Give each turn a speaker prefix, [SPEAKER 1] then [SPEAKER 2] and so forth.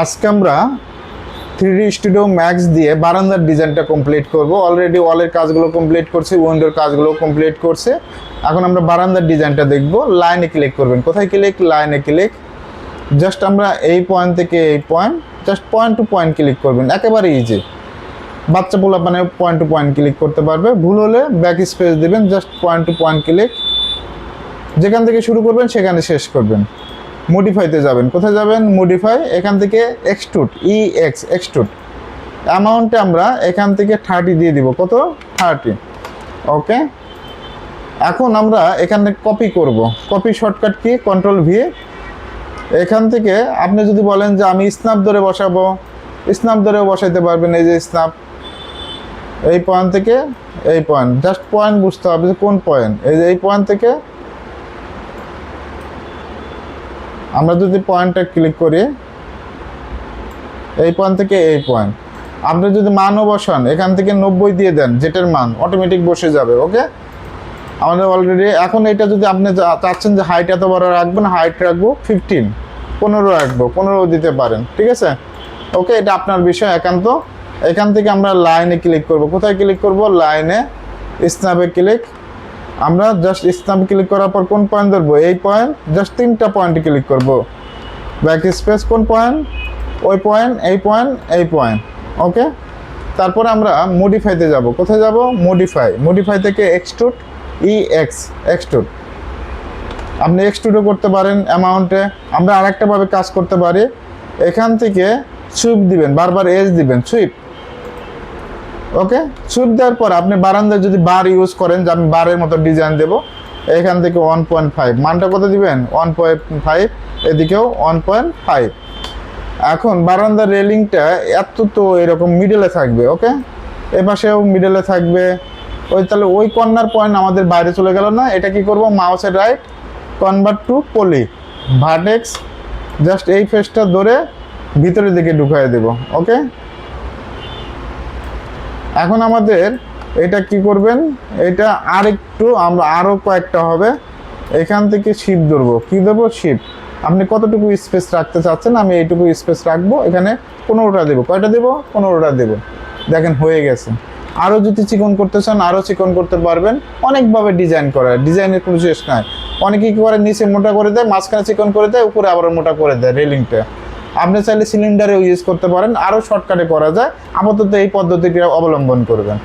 [SPEAKER 1] আজকে আমরা three studio max দিয়ে বারান্দার ডিজাইনটা কমপ্লিট করব। অলরেডি ওয়ালের কাজগুলো কমপ্লিট করছি উইন্ডোর কাজগুলো কমপ্লিট করছে। এখন আমরা বারান্দার ডিজাইনটা দেখব। লাইনে ক্লিক করবেন। কোথায় ক্লিক লাইনে ক্লিক জাস্ট আমরা এই পয়েন্ট থেকে এই point just point to point click করবেন। একেবারে ইজি বাচ্চা পোলা মানে পয়েন্ট টু পয়েন্ট ক্লিক করতে পারবে। ভুল হলে ব্যাক স্পেস দেবেন just point to point click যেখান থেকে শুরু করবেন, সেখানে শেষ করবেন। মডিফাইতে যাবেন। কোথায় যাবেন? মডিফাই এখান থেকে এক্সট্রুট ই এক্স এক্সট্রুট অ্যামাউন্টে আমরা এখান থেকে থার্টি দিয়ে দিব। কত? থার্টি ওকে এখন আমরা এখানে কপি করব। কপি শর্টকাট কি? কন্ট্রোল ভি এখান থেকে আপনি যদি বলেন যে আমি স্ন্যাপ ধরে বসাবো স্ন্যাপ ধরেও বসাইতে পারবেন এই যে স্ন্যাপ এই পয়েন্ট থেকে এই পয়েন্ট জাস্ট পয়েন্ট বুঝতে হবে যে কোন পয়েন্ট এই যে এই পয়েন্ট থেকে আমরা যদি পয়েন্টটা ক্লিক করি, এই পয়েন্ট থেকে এই পয়েন্ট আপনি যদি মানও বসান, এখান থেকে নব্বই দিয়ে দেন, যেটার মান অটোমেটিক বসে যাবে ওকে আমাদের অলরেডি এখন এটা যদি আপনি চাচ্ছেন যে হাইট এত বড় রাখবেন হাইট রাখব ফিফটিন পনেরো রাখব পনেরো দিতে পারেন, ঠিক আছে? ওকে এটা আপনার বিষয় একান্ত। এখান থেকে আমরা লাইনে ক্লিক করব। কোথায় ক্লিক করব? লাইনে স্ন্যাপে ক্লিক আমরা জাস্ট স্ন্যাপ ক্লিক করার পর কোন পয়েন্ট ধরবো? এই পয়েন্ট জাস্ট তিনটা পয়েন্ট ক্লিক করব। ব্যাক স্পেস কোন পয়েন্ট ওই পয়েন্ট এই পয়েন্ট এই পয়েন্ট ওকে তারপরে আমরা মডিফাইতে যাব। কোথায় যাব? মডিফাই মডিফাই থেকে এক্সট্রুট ই এক্স এক্সট্রুট আপনি এক্সট্রুটও করতে পারেন অ্যামাউন্টে আমরা আরেকটাভাবে কাজ করতে পারি। এখান থেকে সুইপ দিবেন, বারবার এজ দিবেন সুইপ ওকে? সুইপ দেওয়ার পর আপনি বারান্দায় যদি বার ইউজ করেন যে আমি বারের মতো ডিজাইন দেবো, এখান থেকে ওয়ান পয়েন্ট ফাইভ মানটা কত দিবেন? ওয়ান পয়েন্ট ফাইভ এদিকেও ওয়ান পয়েন্ট ফাইভ এখন বারান্দার রেলিংটা এত তো এরকম মিডলে থাকবে, ওকে? এ পাশেও মিডলে থাকবে। ওই তাহলে ওই কর্নার পয়েন্ট আমাদের বাইরে চলে গেল না? এটা কি করব? মাউসের right convert to poly vertex just এই ফেসটা ধরে ভিতরের দিকে ঢুকাই দেব, ওকে? এখন আমাদের এটা কি করবেন? এটা আর একটু আমরা আরও কয়েকটা হবে। এখান থেকে শিপ ধরবো। কি দেবো শিপ আপনি কতটুকু স্পেস রাখতে চাচ্ছেন, আমি এইটুকু স্পেস রাখব। এখানে পনেরোটা দেবো। কয়টা দেবো? পনেরোটা দেবো। দেখেন, হয়ে গেছে। আরও যদি চিকন করতে চান আরও চিকন করতে পারবেন। অনেকভাবে ডিজাইন করা। ডিজাইনের কোনো শেষ নাই। অনেকে কী করে? নিচে মোটা করে দেয়, মাঝখানে চিকন করে দেয়, উপরে আবার মোটা করে দেয় রেলিংটা আপনি চাইলে সিলিন্ডারেও ইউজ করতে পারেন আরও শর্টকাটে করা যায়। আপাতত এই পদ্ধতিটি অবলম্বন করবেন।